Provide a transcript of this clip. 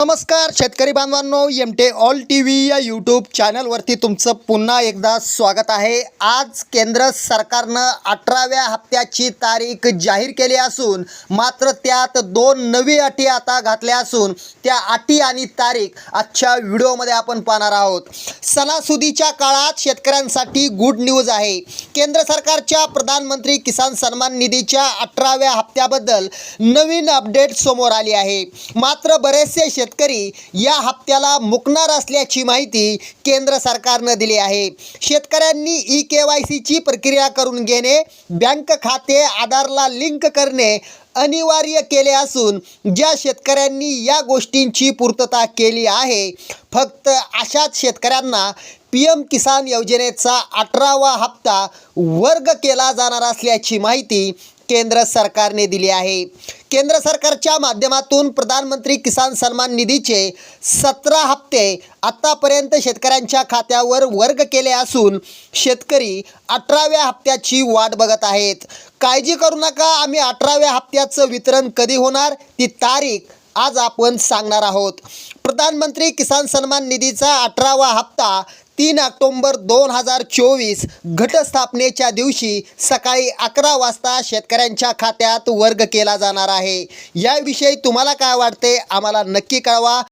नमस्कार शेतकरी बांधवांनो एम टे ऑल टी व्ही या यूट्यूब चॅनलवरती तुमचं पुन्हा एकदा स्वागत आहे. आज केंद्र सरकारनं अठराव्या हप्त्याची तारीख जाहीर केली असून मात्र त्यात दोन नवी अटी आता घातल्या असून त्या अटी आणि तारीख आजच्या व्हिडिओमध्ये आपण पाहणार आहोत. सणासुदीच्या काळात शेतकऱ्यांसाठी गुड न्यूज आहे. केंद्र सरकारच्या प्रधानमंत्री किसान सन्मान निधीच्या अठराव्या हप्त्याबद्दल नवीन अपडेट समोर आली आहे. मात्र बरेचसे शेतकरी या हप्त्याला मुकणार असल्याची माहिती केंद्र सरकारनं दिली आहे. शेतकऱ्यांनी ई के वाय सीची प्रक्रिया करून घेणे बँक खाते आधारला लिंक करणे अनिवार्य केले असून ज्या शेतकऱ्यांनी या गोष्टींची पूर्तता केली आहे फक्त अशाच शेतकऱ्यांना पी एम किसान योजनेचा अठरावा हप्ता वर्ग केला जाणार असल्याची माहिती केंद्र सरकारने दिली आहे. केंद्र सरकारच्या माध्यमातून प्रधानमंत्री किसान सन्मान निधीचे सतरा हप्ते आत्तापर्यंत शेतकऱ्यांच्या खात्यावर वर्ग केले असून शेतकरी अठराव्या हप्त्याची वाट बघत आहेत. काळजी करू नका आम्ही अठराव्या हप्त्याचं वितरण कधी होणार? ती तारीख आज आपण सांगणार आहोत प्रधानमंत्री किसान सन्मान निधीचा अठरावा हप्ता तीन ऑक्टोंबर दोन हजार चोवीस घटस्थापनेच्या दिवशी सकाळी अकरा वाजता शेतकऱ्यांच्या खात्यात वर्ग केला जाणार आहे. याविषयी तुम्हाला काय वाटते आम्हाला नक्की कळवा.